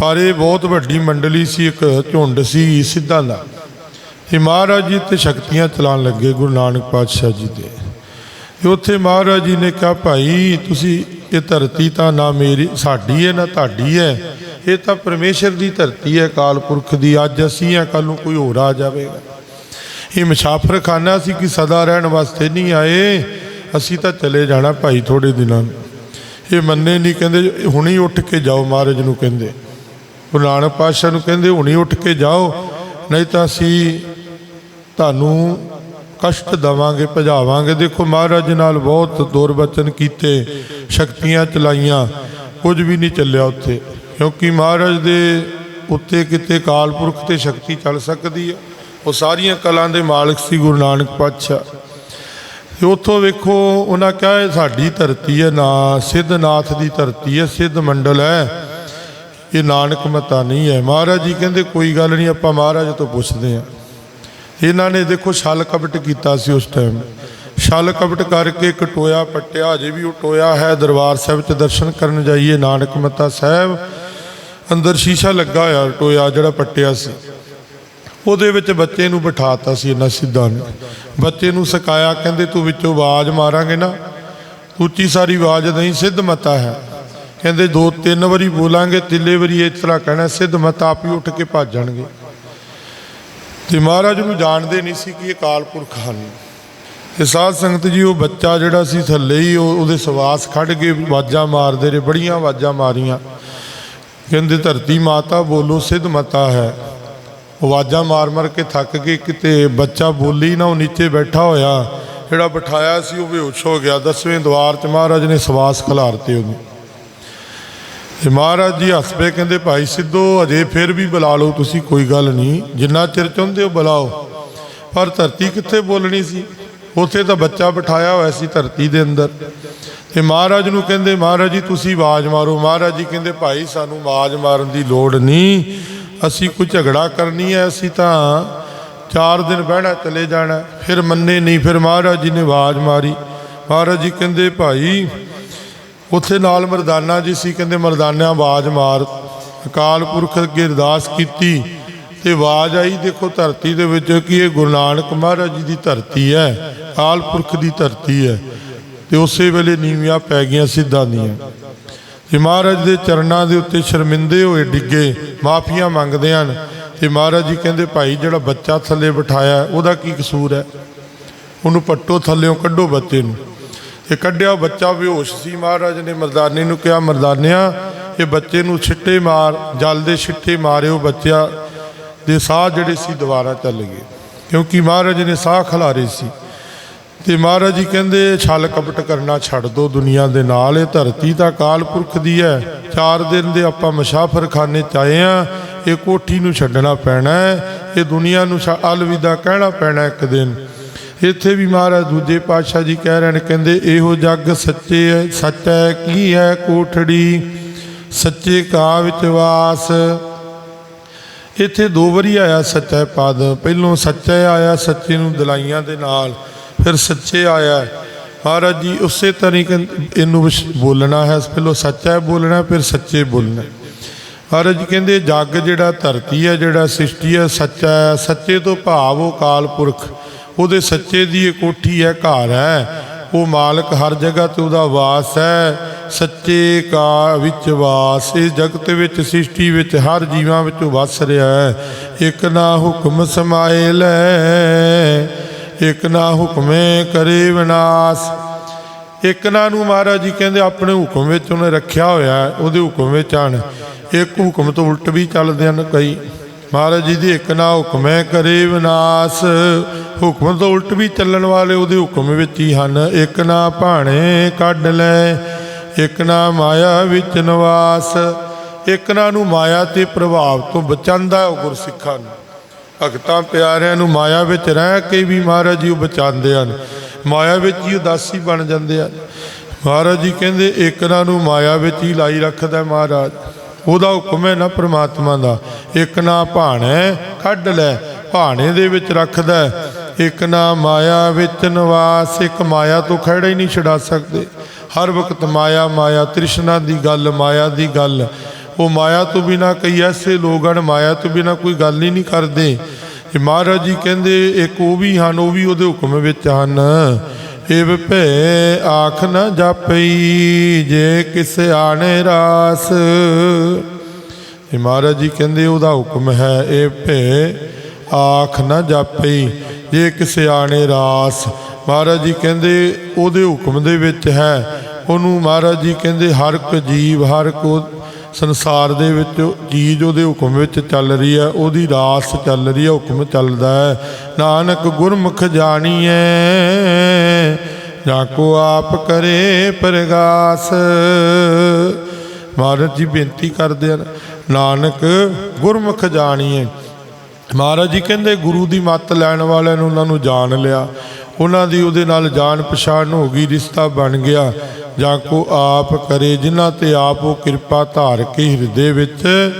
ਪਰ ਇਹ ਬਹੁਤ ਵੱਡੀ ਮੰਡਲੀ ਸੀ, ਇੱਕ ਝੁੰਡ ਸੀ ਸਿੱਧਾਂ ਦਾ। ਇਹ ਮਹਾਰਾਜ ਜੀ ਤੇ ਸ਼ਕਤੀਆਂ ਚਲਾਉਣ ਲੱਗੇ ਗੁਰੂ ਨਾਨਕ ਪਾਤਸ਼ਾਹ ਜੀ ਦੇ। ਤੇ ਉੱਥੇ ਮਹਾਰਾਜ ਜੀ ਨੇ ਕਿਹਾ, ਭਾਈ, ਤੁਸੀਂ ਇਹ ਧਰਤੀ ਤਾਂ ਨਾ ਮੇਰੀ, ਸਾਡੀ ਹੈ, ਨਾ ਤੁਹਾਡੀ ਹੈ। ਇਹ ਤਾਂ ਪਰਮੇਸ਼ਰ ਦੀ ਧਰਤੀ ਹੈ ਕਾਲ ਪੁਰਖ ਦੀ। ਅੱਜ ਅਸੀਂ ਆ ਕੱਲ ਨੂੰ ਕੋਈ ਹੋਰ ਆ ਜਾਵੇਗਾ। ਇਹ ਮੁਸਾਫਰਖਾਨਾ ਸੀ ਕਿ ਸਦਾ ਰਹਿਣ ਵਾਸਤੇ ਨਹੀਂ ਆਏ। ਅਸੀਂ ਤਾਂ ਚਲੇ ਜਾਣਾ ਭਾਈ ਥੋੜੇ ਦਿਨਾਂ ਨੂੰ। ਇਹ ਮੰਨੇ ਨਹੀਂ, ਕਹਿੰਦੇ ਹੁਣੀ ਉੱਠ ਕੇ ਜਾਓ ਮਹਾਰਾਜ ਨੂੰ ਕਹਿੰਦੇ। ਗੁਰੂ ਨਾਨਕ ਪਾਤਸ਼ਾਹ ਨੂੰ ਕਹਿੰਦੇ, ਹੁਣੀ ਉੱਠ ਕੇ ਜਾਓ, ਨਹੀਂ ਤਾਂ ਅਸੀਂ ਤੁਹਾਨੂੰ ਕਸ਼ਟ ਦਵਾਂਗੇ, ਭਜਾਵਾਂਗੇ। ਦੇਖੋ ਮਹਾਰਾਜ ਨਾਲ ਬਹੁਤ ਦੁਰਵਚਨ ਕੀਤੇ, ਸ਼ਕਤੀਆਂ ਚਲਾਈਆਂ, ਕੁਝ ਵੀ ਨਹੀਂ ਚੱਲਿਆ ਉੱਥੇ। ਕਿਉਂਕਿ ਮਹਾਰਾਜ ਦੇ ਉੱਤੇ ਕਿਤੇ ਕਾਲ ਪੁਰਖ ਤੇ ਸ਼ਕਤੀ ਚੱਲ ਸਕਦੀ ਹੈ ਉਹ ਸਾਰੀਆਂ ਕਲਾਂ ਦੇ ਮਾਲਕ ਸੀ ਗੁਰੂ ਨਾਨਕ ਪਾਤਸ਼ਾਹ। ਤੇ ਉੱਥੋਂ ਵੇਖੋ, ਉਹਨਾਂ ਕਿਹਾ, ਇਹ ਸਾਡੀ ਧਰਤੀ ਹੈ ਨਾ ਸਿੱਧਨਾਥ ਦੀ ਧਰਤੀ ਹੈ ਸਿੱਧ ਮੰਡਲ ਹੈ ਇਹ ਨਾਨਕ ਮਤਾ ਨਹੀਂ ਹੈ ਮਹਾਰਾਜ ਜੀ ਕਹਿੰਦੇ, ਕੋਈ ਗੱਲ ਨਹੀਂ, ਆਪਾਂ ਮਹਾਰਾਜ ਤੋਂ ਪੁੱਛਦੇ ਹਾਂ ਇਹਨਾਂ ਨੇ ਦੇਖੋ, ਛਲ ਕਪਟ ਕੀਤਾ ਸੀ ਉਸ ਟਾਈਮ ਛਲ ਕਪਟ ਕਰਕੇ ਇੱਕ ਟੋਇਆ ਪੱਟਿਆ ਅਜੇ ਵੀ ਉਹ ਟੋਇਆ ਹੈ ਦਰਬਾਰ ਸਾਹਿਬ 'ਚ ਦਰਸ਼ਨ ਕਰਨ ਜਾਈਏ, ਨਾਨਕ ਮੱਤਾ ਸਾਹਿਬ। ਅੰਦਰ ਸ਼ੀਸ਼ਾ ਲੱਗਾ ਹੋਇਆ ਟੋਇਆ ਜਿਹੜਾ ਪੱਟਿਆ ਸੀ। ਉਹਦੇ ਵਿੱਚ ਬੱਚੇ ਨੂੰ ਬਿਠਾਤਾ ਸੀ ਇਹਨਾਂ ਸਿੱਧਾਂ ਨੇ। ਬੱਚੇ ਨੂੰ ਸਿਖਾਇਆ, ਕਹਿੰਦੇ, ਤੂੰ ਵਿੱਚੋਂ ਆਵਾਜ਼ ਮਾਰਾਂਗੇ ਨਾ। ਉੱਚੀ ਸਾਰੀ ਆਵਾਜ਼ ਨਹੀਂ, ਸਿੱਧ ਮਤਾ ਹੈ। ਕਹਿੰਦੇ, ਦੋ, ਤਿੰਨ ਵਾਰੀ ਬੋਲਾਂਗੇ ਤਿੱਲੇ ਵਾਰੀ ਇਸ ਤਰ੍ਹਾਂ ਕਹਿਣਾ, ਸਿੱਧ ਮਤਾ ਆਪ ਹੀ ਉੱਠ ਕੇ ਭੱਜ ਜਾਣਗੇ। ਤੇ ਮਹਾਰਾਜ ਨੂੰ ਜਾਣਦੇ ਨਹੀਂ ਸੀ ਕਿ ਇਹ ਕਾਲ ਪੁਰਖ ਹਨ। ਇਹ ਸਾਧ ਸੰਗਤ ਜੀ, ਉਹ ਬੱਚਾ ਜਿਹੜਾ ਸੀ ਥੱਲੇ ਹੀ ਉਹਦੇ ਸਵਾਸ ਖੜ ਕੇ ਆਵਾਜ਼ਾਂ ਮਾਰਦੇ ਰਹੇ, ਬੜੀਆਂ ਆਵਾਜ਼ਾਂ ਮਾਰੀਆਂ। ਕਹਿੰਦੇ, ਧਰਤੀ ਮਾਤਾ ਬੋਲੋ, ਸਿੱਧ ਮਤਾ ਹੈ। ਆਵਾਜ਼ਾਂ ਮਾਰ ਮਾਰ ਕੇ ਥੱਕ ਗਏ ਕਿਤੇ। ਬੱਚਾ ਬੋਲੀ ਨਾ, ਉਹ ਨੀਚੇ ਬੈਠਾ ਹੋਇਆ। ਜਿਹੜਾ ਬਿਠਾਇਆ ਸੀ, ਉਹ ਬੇਹੋਸ਼ ਹੋ ਗਿਆ। ਦਸਵੇਂ ਦਵਾਰ 'ਚ ਮਹਾਰਾਜ ਨੇ ਸਵਾਸ ਖਿਲਾਰਤੇ ਉਹਨੂੰ। ਤੇ ਮਹਾਰਾਜ ਜੀ ਹੱਸ ਕਹਿੰਦੇ, ਭਾਈ ਸਿੱਧੋ, ਅਜੇ ਫਿਰ ਵੀ ਬੁਲਾ ਲਓ, ਤੁਸੀਂ ਕੋਈ ਗੱਲ ਨਹੀਂ। ਜਿੰਨਾ ਚਿਰ ਚਾਹੁੰਦੇ ਹੋ ਬੁਲਾਓ। ਪਰ ਧਰਤੀ ਕਿੱਥੇ ਬੋਲਣੀ ਸੀ? ਉੱਥੇ ਤਾਂ ਬੱਚਾ ਬਿਠਾਇਆ ਹੋਇਆ ਸੀ ਧਰਤੀ ਦੇ ਅੰਦਰ। ਤੇ ਮਹਾਰਾਜ ਨੂੰ ਕਹਿੰਦੇ, ਮਹਾਰਾਜ ਜੀ, ਤੁਸੀਂ ਆਵਾਜ਼ ਮਾਰੋ। ਮਹਾਰਾਜ ਜੀ ਕਹਿੰਦੇ, ਭਾਈ, ਸਾਨੂੰ ਆਵਾਜ਼ ਮਾਰਨ ਦੀ ਲੋੜ ਨਹੀਂ। ਅਸੀਂ ਕੋਈ ਝਗੜਾ ਕਰਨੀ ਹੈ, ਅਸੀਂ ਤਾਂ ਚਾਰ ਦਿਨ ਬਹਿਣਾ, ਚਲੇ ਜਾਣਾ। ਫਿਰ ਮੰਨੇ ਨਹੀਂ, ਫਿਰ ਮਹਾਰਾਜ ਜੀ ਨੇ ਆਵਾਜ਼ ਮਾਰੀ। ਮਹਾਰਾਜ ਜੀ ਕਹਿੰਦੇ, ਭਾਈ, ਉੱਥੇ ਨਾਲ ਮਰਦਾਨਾ ਜੀ ਸੀ। ਕਹਿੰਦੇ ਮਰਦਾਨਾ ਆਵਾਜ਼ ਮਾਰ। ਅਕਾਲ ਪੁਰਖ ਅੱਗੇ ਅਰਦਾਸ ਕੀਤੀ ਤੇ ਆਵਾਜ਼ ਆਈ, ਦੇਖੋ, ਧਰਤੀ ਦੇ ਵਿੱਚ ਕਿ ਇਹ ਗੁਰੂ ਨਾਨਕ ਮਹਾਰਾਜ ਜੀ ਦੀ ਧਰਤੀ ਹੈ। ਅਕਾਲ ਪੁਰਖ ਦੀ ਧਰਤੀ ਹੈ ਤੇ ਉਸੇ ਵੇਲੇ ਨੀਵੀਆਂ ਪੈ ਗਈਆਂ ਸਿੱਧਾਂ ਦੀਆਂ। ਤੇ ਮਹਾਰਾਜ ਦੇ ਚਰਨਾਂ ਦੇ ਉੱਤੇ ਸ਼ਰਮਿੰਦੇ ਹੋਏ ਡਿੱਗੇ, ਮਾਫੀਆਂ ਮੰਗਦੇ ਹਨ, ਤੇ ਮਹਾਰਾਜ ਜੀ ਕਹਿੰਦੇ, ਭਾਈ, ਜਿਹੜਾ ਬੱਚਾ ਥੱਲੇ ਬਿਠਾਇਆ ਉਹਦਾ ਕੀ ਕਸੂਰ ਹੈ? ਉਹਨੂੰ ਪੱਟੋ ਥੱਲਿਓਂ ਕੱਢੋ ਬੱਚੇ ਨੂੰ। ਇਹ ਕੱਢਿਆ ਬੱਚਾ ਬੇਹੋਸ਼ ਸੀ। ਮਹਾਰਾਜ ਨੇ ਮਰਦਾਨੇ ਨੂੰ ਕਿਹਾ, ਮਰਦਾਨਿਆ, ਇਹ ਬੱਚੇ ਨੂੰ ਛਿੱਟੇ ਮਾਰ, ਜਲ ਦੇ ਛਿੱਟੇ ਮਾਰਿਓ ਬੱਚਿਆ ਦੇ ਸਾਹ ਜਿਹੜੇ ਸੀ, ਦੁਬਾਰਾ ਚੱਲ ਗਏ। ਕਿਉਂਕਿ ਮਹਾਰਾਜ ਨੇ ਸਾਹ ਖਿਲਾਰੇ ਸੀ। ਤੇ ਮਹਾਰਾਜ ਜੀ ਕਹਿੰਦੇ, ਛਲ ਕਪਟ ਕਰਨਾ ਛੱਡ ਦੋ ਦੁਨੀਆ ਦੇ ਨਾਲ, ਇਹ ਧਰਤੀ ਤਾਂ ਅਕਾਲ ਪੁਰਖ ਦੀ ਹੈ। ਚਾਰ ਦਿਨ ਦੇ ਆਪਾਂ ਮਸ਼ਾਫਰ ਖਾਨੇ ਚ ਆਏ ਆ, ਇਹ ਕੋਠੀ ਨੂੰ ਛੱਡਣਾ ਪੈਣਾ ਹੈ, ਇਹ ਦੁਨੀਆ ਨੂੰ ਛ- ਅਲਵਿਦਾ ਕਹਿਣਾ ਪੈਣਾ ਇੱਕ ਦਿਨ। ਇੱਥੇ ਵੀ ਮਹਾਰਾਜ ਦੂਜੇ ਪਾਤਸ਼ਾਹ ਜੀ ਕਹਿ ਰਹੇ ਨੇ, ਕਹਿੰਦੇ, ਇਹੋ ਜੱਗ ਸੱਚੇ ਹੈ, ਸੱਚ ਹੈ, ਕੀ ਹੈ ਕੋਠੜੀ? ਸੱਚੇ ਕਾ ਵਿੱਚ ਵਾਸ। ਇੱਥੇ ਦੋ ਵਾਰੀ ਆਇਆ ਸੱਚਾ ਪਦ, ਪਹਿਲੋਂ ਸੱਚਾ ਆਇਆ ਸੱਚੇ ਨੂੰ ਦਲਾਈਆਂ ਦੇ ਨਾਲ। ਫਿਰ ਸੱਚੇ ਆਇਆ ਮਹਾਰਾਜ ਜੀ, ਉਸੇ ਤਰੀਕੇ ਇਹਨੂੰ ਬੋਲਣਾ ਹੈ। ਪਹਿਲੋਂ ਸੱਚਾ ਹੈ ਬੋਲਣਾ, ਫਿਰ ਸੱਚੇ ਬੋਲਣਾ ਮਹਾਰਾਜ ਜੀ ਕਹਿੰਦੇ, ਜੱਗ ਜਿਹੜਾ ਧਰਤੀ ਹੈ, ਜਿਹੜਾ ਸ੍ਰਿਸ਼ਟੀ ਹੈ, ਸੱਚਾ ਹੈ। ਸੱਚੇ ਤੋਂ ਭਾਵ ਉਹ ਕਾਲ ਪੁਰਖ ਉਹਦੇ ਸੱਚੇ ਦੀ ਇਹ ਕੋਠੀ ਹੈ, ਘਰ ਹੈ। ਉਹ ਮਾਲਕ ਹਰ ਜਗ੍ਹਾ ਤੇ ਉਹਦਾ ਵਾਸ ਹੈ। ਸੱਚੇ ਕਾ ਵਿੱਚ ਵਾਸ। ਇਸ ਜਗਤ ਵਿੱਚ, ਸ੍ਰਿਸ਼ਟੀ ਵਿੱਚ, ਹਰ ਜੀਵਾਂ ਵਿੱਚ ਉਹ ਵਸ ਰਿਹਾ ਹੈ। ਇੱਕ ਨਾ ਹੁਕਮ ਸਮਾਏ ਲੈ। ਇੱਕ ਨਾ ਹੁਕਮੇ ਕਰੇ ਵਿਨਾਸ਼। ਇੱਕ ਨਾ ਨੂੰ ਮਹਾਰਾਜ ਜੀ ਕਹਿੰਦੇ ਆਪਣੇ ਹੁਕਮ ਵਿੱਚ ਉਹਨੇ ਰੱਖਿਆ ਹੋਇਆ ਉਹਦੇ ਹੁਕਮ ਵਿੱਚ ਆਣ। ਇੱਕ ਹੁਕਮ ਤੋਂ ਉਲਟ ਵੀ ਚੱਲਦੇ ਹਨ ਕਈ। ਮਹਾਰਾਜ ਜੀ ਦੀ ਇੱਕ ਨਾ ਹੁਕਮੈ ਕਰੇ ਵਿਨਾਸ਼। ਹੁਕਮ ਤੋਂ ਉਲਟ ਵੀ ਚੱਲਣ ਵਾਲੇ ਉਹਦੇ ਹੁਕਮ ਵਿੱਚ ਹੀ ਹਨ। ਇੱਕ ਨਾ ਭਾਣੇ ਕੱਢ ਲੈ, ਇੱਕ ਨਾ ਮਾਇਆ ਵਿੱਚ ਨਿਵਾਸ। ਇੱਕ ਨਾ ਨੂੰ ਮਾਇਆ ਤੇ ਪ੍ਰਭਾਵ ਤੋਂ ਬਚਾਉਂਦਾ ਉਹ ਗੁਰਸਿੱਖਾਂ ਨੂੰ। ਭਗਤਾਂ ਪਿਆਰਿਆਂ ਨੂੰ ਮਾਇਆ ਵਿੱਚ ਰਹਿ ਕੇ ਵੀ ਮਹਾਰਾਜ ਜੀ ਉਹ ਬਚਾਉਂਦੇ ਹਨ। ਮਾਇਆ ਵਿੱਚ ਹੀ ਉਦਾਸੀ ਬਣ ਜਾਂਦੇ ਹਨ। ਮਹਾਰਾਜ ਜੀ ਕਹਿੰਦੇ ਏਕਨਾਂ ਨੂੰ ਮਾਇਆ ਵਿੱਚ ਹੀ ਲਾਈ ਰੱਖਦਾ ਮਹਾਰਾਜ। ਉਹਦਾ ਹੁਕਮ ਹੈ ਨਾ ਪ੍ਰਮਾਤਮਾ ਦਾ। ਇੱਕ ਨਾ ਭਾਣੇ ਕੱਢ ਲੈ। ਭਾਣੇ ਦੇ ਵਿੱਚ ਰੱਖਦਾ ਇੱਕ ਨਾ ਮਾਇਆ ਵਿੱਚ ਨਿਵਾਸ, ਇੱਕ ਮਾਇਆ ਤੋਂ ਖੜਾ ਹੀ ਨਹੀਂ ਛਡਾ ਸਕਦੇ। ਹਰ ਵਕਤ ਮਾਇਆ ਮਾਇਆ, ਤ੍ਰਿਸ਼ਨਾ ਦੀ ਗੱਲ, ਮਾਇਆ ਦੀ ਗੱਲ। ਉਹ ਮਾਇਆ ਤੋਂ ਬਿਨਾ ਕਈ ਐਸੇ ਲੋਕ ਹਨ, ਮਾਇਆ ਤੋਂ ਬਿਨਾ ਕੋਈ ਗੱਲ ਹੀ ਨਹੀਂ ਕਰਦੇ। ਇਹ ਮਹਾਰਾਜ ਜੀ ਕਹਿੰਦੇ, ਇੱਕ ਉਹ ਵੀ ਹਨ, ਉਹ ਵੀ ਉਹਦੇ ਹੁਕਮ ਵਿੱਚ ਹਨ। ਇਹ ਭੈ ਆਖ ਨਾ ਜਾਪਈ, ਜੇ ਕਿਸ ਆਣੇ ਰਾਸ। ਇਹ ਮਹਾਰਾਜ ਜੀ ਕਹਿੰਦੇ, ਉਹਦਾ ਹੁਕਮ ਹੈ, ਇਹ ਭੈ ਆਖ ਨਾ ਜਾਪਈ, ਜੇ ਕਿਸੇ ਆਣੇ ਰਾਸ। ਮਹਾਰਾਜ ਜੀ ਕਹਿੰਦੇ, ਉਹਦੇ ਹੁਕਮ ਦੇ ਵਿੱਚ ਹੈ। ਉਹਨੂੰ ਮਹਾਰਾਜ ਜੀ ਕਹਿੰਦੇ, ਹਰ ਇੱਕ ਜੀਵ, ਹਰ ਕੋ ਸੰਸਾਰ ਦੇ ਵਿੱਚ ਚੀਜ਼ ਉਹਦੇ ਹੁਕਮ ਵਿੱਚ ਚੱਲ ਰਹੀ ਹੈ, ਉਹਦੀ ਰਾਸ ਚੱਲ ਰਹੀ ਹੈ, ਹੁਕਮ ਚੱਲਦਾ ਹੈ। ਨਾਨਕ ਗੁਰਮੁਖ ਜਾਣੀਐ, ਜਾਂ ਕੋ ਆਪ ਕਰੇ ਪ੍ਰਗਾਸ। ਮਹਾਰਾਜ ਜੀ ਬੇਨਤੀ ਕਰਦੇ ਹਨ, ਨਾਨਕ ਗੁਰਮੁਖ ਜਾਣੀਏ ਮਹਾਰਾਜ ਜੀ ਕਹਿੰਦੇ ਗੁਰੂ ਦੀ ਮੱਤ ਲੈਣ ਵਾਲਿਆਂ ਨੂੰ ਉਹਨਾਂ ਨੂੰ ਜਾਣ ਲਿਆ। ਉਹਨਾਂ ਦੀ ਉਹਦੇ ਨਾਲ ਜਾਣ ਪਛਾਣ ਹੋ ਗਈ, ਰਿਸ਼ਤਾ ਬਣ ਗਿਆ। ਜਾਂ ਕੋ ਆਪ ਕਰੇ, ਜਿਨ੍ਹਾਂ ਤੇ ਆਪ ਉਹ ਕਿਰਪਾ ਧਾਰ ਕੇ ਹਿਰਦੇ ਵਿੱਚ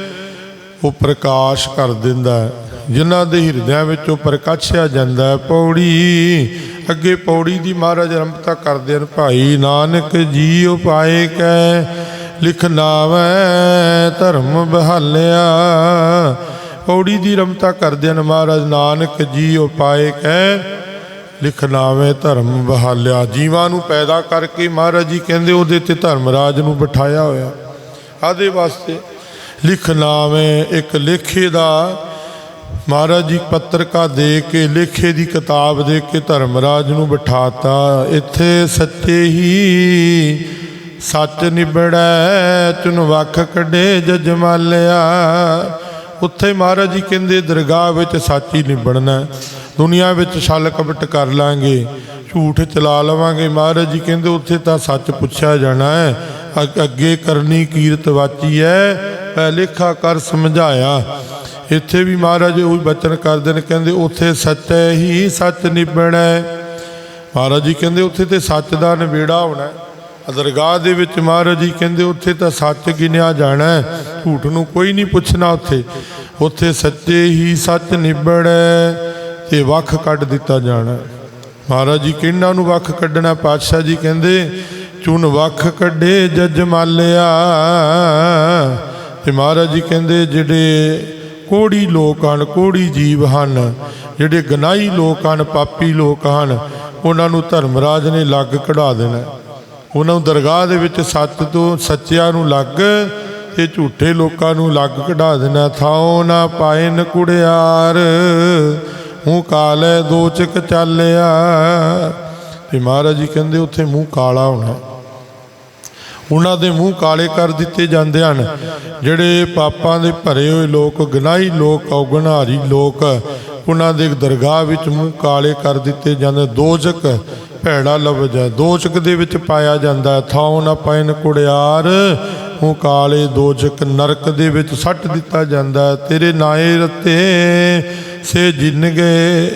ਉਹ ਪ੍ਰਕਾਸ਼ ਕਰ ਦਿੰਦਾ ਹੈ। ਜਿਨ੍ਹਾਂ ਦੇ ਹਿਰਦਿਆਂ ਵਿੱਚ ਉਹ ਪ੍ਰਕਾਸ਼ਿਆ ਜਾਂਦਾ ਹੈ। ਪੌੜੀ, ਅੱਗੇ ਪੌੜੀ ਦੀ ਮਹਾਰਾਜ ਰੰਭਤਾ ਕਰਦੇ ਹਨ, ਭਾਈ ਨਾਨਕ ਜੀ ਉਪਾਏ ਕੈ ਲਿਖਨਾਵ ਧਰਮ ਬਹਾਲਿਆ। ਪੌੜੀ ਦੀ ਰੰਭਤਾ ਕਰਦੇ ਹਨ, ਮਹਾਰਾਜ ਨਾਨਕ ਜੀ ਉਪਾਏ ਕੈ ਲਿਖਨਾਵੇ ਧਰਮ ਬਹਾਲਿਆ। ਜੀਵਾਂ ਨੂੰ ਪੈਦਾ ਕਰਕੇ ਮਹਾਰਾਜ ਜੀ ਕਹਿੰਦੇ ਉਹਦੇ ਤੇ ਧਰਮਰਾਜ ਨੂੰ ਬਿਠਾਇਆ ਹੋਇਆ। ਆਦੇ ਵਾਸਤੇ ਲਿਖਨਾਵੇ ਇੱਕ ਲੇਖੇ ਦਾ। ਮਹਾਰਾਜ ਜੀ ਪੱਤਰਕਾ ਦੇ ਕੇ, ਲੇਖੇ ਦੀ ਕਿਤਾਬ ਦੇ ਕੇ ਧਰਮਰਾਜ ਨੂੰ ਬਿਠਾਤਾ। ਇੱਥੇ ਸੱਚੇ ਹੀ ਸੱਚ ਨਿਬੜੈ ਚੁਨ ਵੱਖ ਕੱਢੇ ਜਜਮਾਲਿਆ ਉੱਥੇ ਮਹਾਰਾਜ ਜੀ ਕਹਿੰਦੇ, ਦਰਗਾਹ ਵਿੱਚ ਸੱਚ ਹੀ ਨਿਬੜਨਾ। ਦੁਨੀਆ ਵਿੱਚ ਛਲ ਕਪਟ ਕਰ ਲਾਂਗੇ, ਝੂਠ ਚਲਾ ਲਵਾਂਗੇ। ਮਹਾਰਾਜ ਜੀ ਕਹਿੰਦੇ, ਉੱਥੇ ਤਾਂ ਸੱਚ ਪੁੱਛਿਆ ਜਾਣਾ ਹੈ। ਅੱਗੇ ਕਰਨੀ ਕੀਰਤ ਵਾਚੀ ਹੈ ਪੈ ਲਿਖਾ ਕਰ ਸਮਝਾਇਆ। ਇੱਥੇ ਵੀ ਮਹਾਰਾਜ ਉਹ ਬਚਨ ਕਰਦੇ ਨੇ, ਕਹਿੰਦੇ, ਉੱਥੇ ਸੱਚ ਹੈ, ਹੀ ਸੱਚ ਨਿਭਣਾ ਮਹਾਰਾਜ ਜੀ ਕਹਿੰਦੇ, ਉੱਥੇ ਤੇ ਸੱਚ ਦਾ ਨਿਬੇੜਾ ਹੋਣਾ ਹੈ। ਦਰਗਾਹ ਦੇ ਵਿੱਚ ਮਹਾਰਾਜ ਜੀ ਕਹਿੰਦੇ, ਉੱਥੇ ਤਾਂ ਸੱਚ ਗਿਣਿਆ ਜਾਣਾ ਝੂਠ ਨੂੰ ਕੋਈ ਨਹੀਂ ਪੁੱਛਣਾ ਉੱਥੇ। ਉੱਥੇ ਸੱਚੇ ਹੀ ਸੱਚ ਨਿਭਣਾ ਤੇ ਵੱਖ ਕੱਢ ਦਿੱਤਾ ਜਾਣਾ। ਮਹਾਰਾਜ ਜੀ ਕਿਹਨਾਂ ਨੂੰ ਵੱਖ ਕੱਢਣਾ? ਪਾਤਸ਼ਾਹ ਜੀ ਕਹਿੰਦੇ, ਚੁਣ ਵੱਖ ਕੱਢੇ ਜੱਜ ਮਾਲਿਆ। ਤੇ ਮਹਾਰਾਜ ਜੀ ਕਹਿੰਦੇ, ਜਿਹੜੇ ਕੋੜੀ ਲੋਕ ਹਨ, ਕੋੜੀ ਜੀਵ ਹਨ, ਜਿਹੜੇ ਗਨਾਈ ਲੋਕ ਹਨ, ਪਾਪੀ ਲੋਕ ਹਨ, ਉਹਨਾਂ ਨੂੰ ਧਰਮਰਾਜ ਨੇ ਲੱਗ ਕਢਾ ਦੇਣਾ। ਉਹਨਾਂ ਨੂੰ ਦਰਗਾਹ ਦੇ ਵਿੱਚ ਸੱਚ ਤੋਂ ਸੱਚਿਆਂ ਨੂੰ ਲੱਗ ਤੇ ਝੂਠੇ ਲੋਕਾਂ ਨੂੰ ਲੱਗ ਕਢਾ ਦੇਣਾ। ਥਾਉ ਨਾ ਪਾਇਨ ਕੁੜਿਆਰ। ਮੂੰਹ ਕਾਲੇ ਦੋਚਕ ਚੱਲਿਆ। ਤੇ ਮਹਾਰਾਜ ਜੀ ਕਹਿੰਦੇ ਉੱਥੇ ਮੂੰਹ ਕਾਲਾ ਹੋਣਾ। ਉਹਨਾਂ ਦੇ ਮੂੰਹ ਕਾਲੇ ਕਰ ਦਿੱਤੇ ਜਾਂਦੇ ਹਨ। ਜਿਹੜੇ ਪਾਪਾਂ ਦੇ ਭਰੇ ਹੋਏ ਲੋਕ, ਗਨਾਹੀ ਲੋਕ, ਔਗਣਹਾਰੀ ਲੋਕ, ਉਹਨਾਂ ਦੇ ਦਰਗਾਹ ਵਿੱਚ ਮੂੰਹ ਕਾਲੇ ਕਰ ਦਿੱਤੇ ਜਾਂਦੇ। ਦੋਜਕ ਭੈੜਾ ਲਫ਼ਜ਼ ਹੈ। ਦੋਜਕ ਦੇ ਵਿੱਚ ਪਾਇਆ ਜਾਂਦਾ ਹੈ। ਥਾਉ ਨਾ ਪੈਨ ਕੁੜਿਆਰ। ਮੂੰਹ ਕਾਲੇ ਦੋਜਕ ਨਰਕ ਦੇ ਵਿੱਚ ਸੱਟ ਦਿੱਤਾ ਜਾਂਦਾ ਤੇਰੇ ਨਾਏ ਰਤੇ ਸੇ ਜਿੰਨ ਗਏ,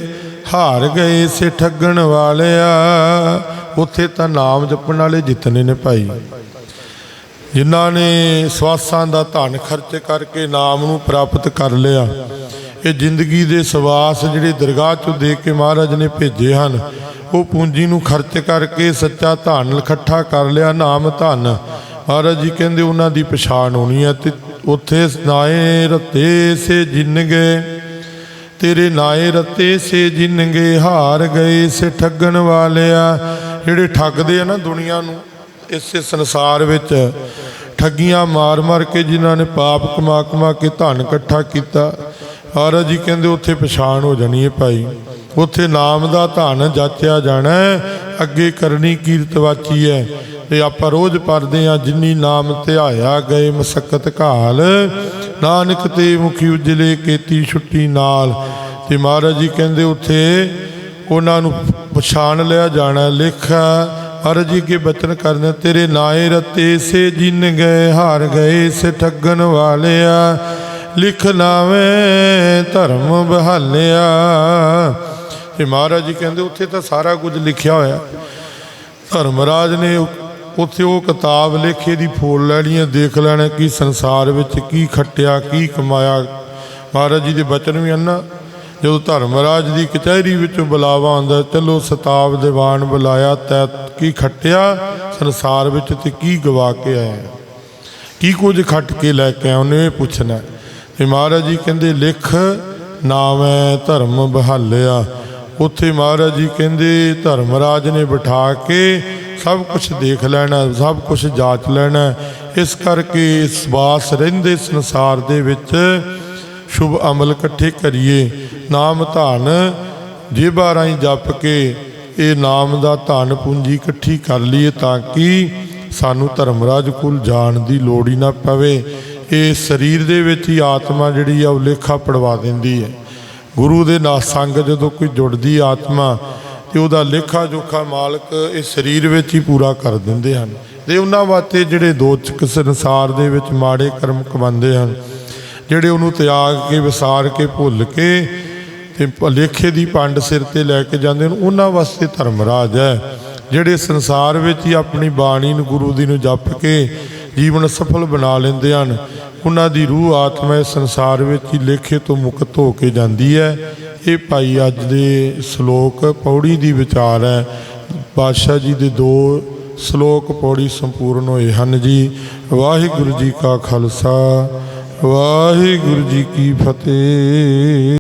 ਹਾਰ ਗਏ ਸੇ ਠੱਗਣ ਵਾਲਿਆ। ਉੱਥੇ ਤਾਂ ਨਾਮ ਜਪਣ ਵਾਲੇ ਜਿੱਤਨੇ ਨੇ ਭਾਈ। ਜਿਨ੍ਹਾਂ ਨੇ ਸਵਾਸਾਂ ਦਾ ਧਨ ਖਰਚ ਕਰਕੇ ਨਾਮ ਨੂੰ ਪ੍ਰਾਪਤ ਕਰ ਲਿਆ। ਇਹ ਜ਼ਿੰਦਗੀ ਦੇ ਸਵਾਸ ਜਿਹੜੇ ਦਰਗਾਹ ਚੋਂ ਦੇ ਕੇ ਮਹਾਰਾਜ ਨੇ ਭੇਜੇ ਹਨ, ਉਹ ਪੂੰਜੀ ਨੂੰ ਖਰਚ ਕਰਕੇ ਸੱਚਾ ਧਨ ਇਕੱਠਾ ਕਰ ਲਿਆ, ਨਾਮ ਧਨ। ਮਹਾਰਾਜ ਜੀ ਕਹਿੰਦੇ ਉਹਨਾਂ ਦੀ ਪਛਾਣ ਹੋਣੀ ਹੈ ਤੇ ਉੱਥੇ ਨਾਏ ਰਤੇ ਸੇ ਜਿੰਨ ਗਏ। ਤੇਰੇ ਨਾਏ ਰਤੇ ਸੇ ਜਿੰਨਗੇ ਹਾਰ ਗਏ ਸੇ ਠੱਗਣ ਵਾਲਿਆ। ਜਿਹੜੇ ਠੱਗਦੇ ਆ ਨਾ ਦੁਨੀਆ ਨੂੰ, ਇਸੇ ਸੰਸਾਰ ਵਿੱਚ ਠੱਗੀਆਂ ਮਾਰ-ਮਾਰ ਕੇ ਜਿਨ੍ਹਾਂ ਨੇ ਪਾਪ ਕਮਾ ਕਮਾ ਕੇ ਧਨ ਇਕੱਠਾ ਕੀਤਾ, ਮਹਾਰਾਜ ਜੀ ਕਹਿੰਦੇ ਉੱਥੇ ਪਛਾਣ ਹੋ ਜਾਣੀ ਹੈ ਭਾਈ। ਉੱਥੇ ਨਾਮ ਦਾ ਧਨ ਜਾਚਿਆ ਜਾਣਾ ਅੱਗੇ ਕਰਨੀ ਕੀਰਤ ਵਾਚੀ ਹੈ? ਤੇ ਆਪਾਂ ਰੋਜ਼ ਪੜਦੇ ਆ ਜਿਨੀ ਨਾਮ ਧਿਆਇਆ ਗਏ ਮਸਕਤ ਘਾਲ, ਨਾਨਕ ਤੇ ਮੁਖੀ ਉਜਲੇ ਕੀਤੀ ਛੁੱਟੀ ਨਾਲ। ਤੇ ਮਹਾਰਾਜ ਜੀ ਕਹਿੰਦੇ ਉੱਥੇ ਉਹਨਾਂ ਨੂੰ ਪਛਾਣ ਲਿਆ ਜਾਣਾ, ਲਿਖਾ, ਮਹਾਰਾਜ ਜੀ ਕੇ ਬਚਨ ਕਰਨੇ, ਤੇਰੇ ਨਾਏ ਰਤੇ ਸੇ ਜਿੰਨ ਗਏ, ਹਾਰ ਗਏ ਸੇ ਠੱਗਣ ਵਾਲਿਆ। ਲਿਖ ਨਾਵੇਂ ਧਰਮ ਬਹਾਲਿਆ। ਤੇ ਮਹਾਰਾਜ ਜੀ ਕਹਿੰਦੇ, ਉੱਥੇ ਤਾਂ ਸਾਰਾ ਕੁਝ ਲਿਖਿਆ ਹੋਇਆ। ਧਰਮਰਾਜ ਨੇ ਉੱਥੇ ਉਹ ਕਿਤਾਬ ਲੇਖੇ ਦੀ ਫੋਲ ਲੈਣੀ ਹੈ, ਦੇਖ ਲੈਣਾ ਕਿ ਸੰਸਾਰ ਵਿੱਚ ਕੀ ਖੱਟਿਆ, ਕੀ ਕਮਾਇਆ। ਮਹਾਰਾਜ ਜੀ ਦੇ ਬਚਨ ਵੀ ਹਨ ਨਾ, ਜਦੋਂ ਧਰਮਰਾਜ ਦੀ ਕਚਹਿਰੀ ਵਿੱਚੋਂ ਬੁਲਾਵਾ ਆਉਂਦਾ, ਚਲੋ ਸਤਾਬ ਦੀਵਾਨ ਬੁਲਾਇਆ, ਤੈ ਕੀ ਖੱਟਿਆ, ਸੰਸਾਰ ਵਿੱਚ ਤੇ ਕੀ ਗਵਾ ਕੇ ਆਇਆ। ਕੀ ਕੁਝ ਖੱਟ ਕੇ ਲੈ ਕੇ ਆਇਆ, ਉਹਨੇ ਇਹ ਪੁੱਛਣਾ। ਤੇ ਮਹਾਰਾਜ ਜੀ ਕਹਿੰਦੇ, ਲਿਖ ਨਾਮ ਹੈ ਧਰਮ ਬਹਾਲਿਆ ਉੱਥੇ ਮਹਾਰਾਜ ਜੀ ਕਹਿੰਦੇ, ਧਰਮਰਾਜ ਨੇ ਬਿਠਾ ਕੇ ਸਭ ਕੁਝ ਦੇਖ ਲੈਣਾ, ਸਭ ਕੁਝ ਜਾਂਚ ਲੈਣਾ। ਇਸ ਕਰਕੇ ਇਸ ਵਾਸ ਰਹਿੰਦੇ ਸੰਸਾਰ ਦੇ ਵਿੱਚ ਸ਼ੁਭ ਅਮਲ ਇਕੱਠੇ ਕਰੀਏ। ਨਾਮ ਧਨ ਜੇਬਾਂ ਰਾਹੀਂ ਜਪ ਕੇ ਇਹ ਨਾਮ ਦਾ ਧਨ ਪੂੰਜੀ ਇਕੱਠੀ ਕਰ ਲਈਏ ਤਾਂ ਕਿ ਸਾਨੂੰ ਧਰਮਰਾਜ ਕੋਲ ਜਾਣ ਦੀ ਲੋੜ ਹੀ ਨਾ ਪਵੇ। ਇਹ ਸਰੀਰ ਦੇ ਵਿੱਚ ਹੀ ਆਤਮਾ ਜਿਹੜੀ ਆ ਉਹ ਲੇਖਾ ਪੜਵਾ ਦਿੰਦੀ ਹੈ। ਗੁਰੂ ਦੇ ਨਾਲ ਸੰਗ ਜਦੋਂ ਕੋਈ ਜੁੜਦੀ ਆਤਮਾ ਤੇ ਉਹਦਾ ਲੇਖਾ ਜੋਖਾ ਮਾਲਕ ਇਹ ਸਰੀਰ ਵਿੱਚ ਹੀ ਪੂਰਾ ਕਰ ਦਿੰਦੇ ਹਨ। ਤੇ ਉਹਨਾਂ ਵਾਸਤੇ ਜਿਹੜੇ ਦੋਚਕ ਸੰਸਾਰ ਦੇ ਵਿੱਚ ਮਾੜੇ ਕਰਮ ਕਮਾਉਂਦੇ ਹਨ, ਜਿਹੜੇ ਉਹਨੂੰ ਤਿਆਗ ਕੇ, ਵਿਸਾਰ ਕੇ, ਭੁੱਲ ਕੇ ਤੇ ਲੇਖੇ ਦੀ ਪੰਡ ਸਿਰ ਤੇ ਲੈ ਕੇ ਜਾਂਦੇ ਹਨ, ਉਹਨਾਂ ਵਾਸਤੇ ਧਰਮ ਰਾਜ ਹੈ, ਜਿਹੜੇ ਸੰਸਾਰ ਵਿੱਚ ਹੀ ਆਪਣੀ ਬਾਣੀ ਨੂੰ ਗੁਰੂ ਦੀ ਨੂੰ ਜਪ ਕੇ ਜੀਵਨ ਸਫਲ ਬਣਾ ਲੈਂਦੇ ਹਨ। ਉਹਨਾਂ ਦੀ ਰੂਹ ਆਤਮਾ ਇਸ ਸੰਸਾਰ ਵਿੱਚ ਹੀ ਲੇਖੇ ਤੋਂ ਮੁਕਤ ਹੋ ਕੇ ਜਾਂਦੀ ਹੈ। ਇਹ ਭਾਈ ਅੱਜ ਦੇ ਸ਼ਲੋਕ ਪੌੜੀ ਦੀ ਵਿਚਾਰ ਹੈ। ਪਾਤਸ਼ਾਹ ਜੀ ਦੇ ਦੋ ਸ਼ਲੋਕ ਪੌੜੀ ਸੰਪੂਰਨ ਹੋਏ ਹਨ ਜੀ। ਵਾਹਿਗੁਰੂ ਜੀ ਕਾ ਖਾਲਸਾ, ਵਾਹਿਗੁਰੂ ਜੀ ਕੀ ਫਤਿਹ।